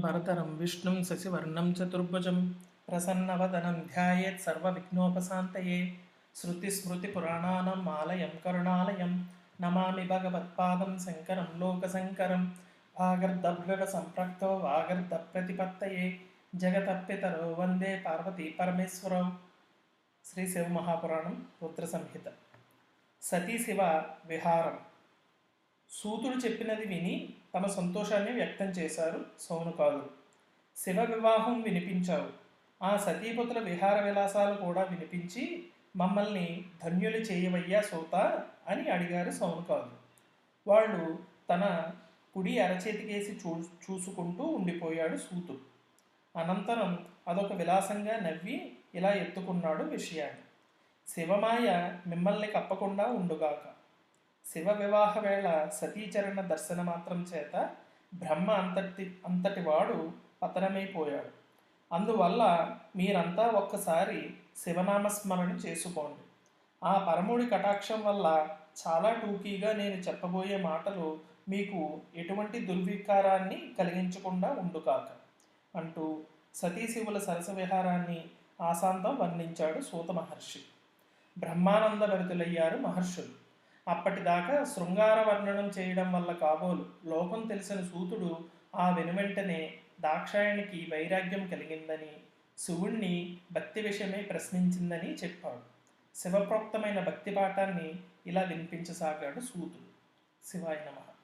భరతరం విష్ణుం శశివర్ణం చతుర్భుజం ప్రసన్నవదనం ధ్యాయేత్ సర్వవిఘ్నోపశాంతయే శృతిస్మృతిపురాణానాం ఆలయం కరుణాలయం నమామి భగవత్పాదం శంకరం లోకశంకరం వాగర్ధభ్యవ సంప్రక్తో వాగర్ధ ప్రతిపత్తయే జగతప్పితరో వందే పార్వతీ పరమేశ్వరం శ్రీ శివ మహాపురాణం రుద్ర సంహిత సతీ శివ విహారం సూతుడు చెప్పినది విని తమ సంతోషాన్ని వ్యక్తం చేశారు సౌనుకాలు. శివ వివాహం వినిపించావు. ఆ సతీపతుల విహార విలాసాలు కూడా వినిపించి మమ్మల్ని ధన్యులు చేయవయ్యా సూత అని అడిగారు సౌనుకాలు. వాళ్ళు తన కుడి అరచేతికేసి చూ చూసుకుంటూ ఉండిపోయాడు సూతు. అనంతరం అదొక విలాసంగా నవ్వి ఇలా ఎత్తుకున్నాడు విషయాన్ని. శివమాయ మిమ్మల్ని కప్పకుండా ఉండుగాక. శివ వివాహ వేళ సతీచరణ దర్శన మాత్రం చేత బ్రహ్మ అంతటి అంతటి వాడు పతనమైపోయాడు అందువల్ల మీరంతా ఒక్కసారి శివనామస్మరణ చేసుకోండి. ఆ పరముడి కటాక్షం వల్ల చాలా టూకీగా నేను చెప్పబోయే మాటలు మీకు ఎటువంటి దుర్వికారాన్ని కలిగించకుండా ఉండుకాక అంటూ సతీశివుల సరస విహారాన్ని ఆశాంతం వర్ణించాడు సూత మహర్షి. బ్రహ్మానంద భరితులయ్యారు మహర్షులు. అప్పటిదాకా శృంగార వర్ణనం చేయడం వల్ల కాబోలు లోకం తెలిసిన సూతుడు ఆ వెనువెంటనే దాక్షాయణికి వైరాగ్యం కలిగిందని శివుణ్ణి భక్తి విషయమై ప్రశ్నించిందని చెప్పాడు. శివప్రోక్తమైన భక్తి పాఠాన్ని ఇలా వినిపించసాగాడు సూతుడు. శివాయ నమః.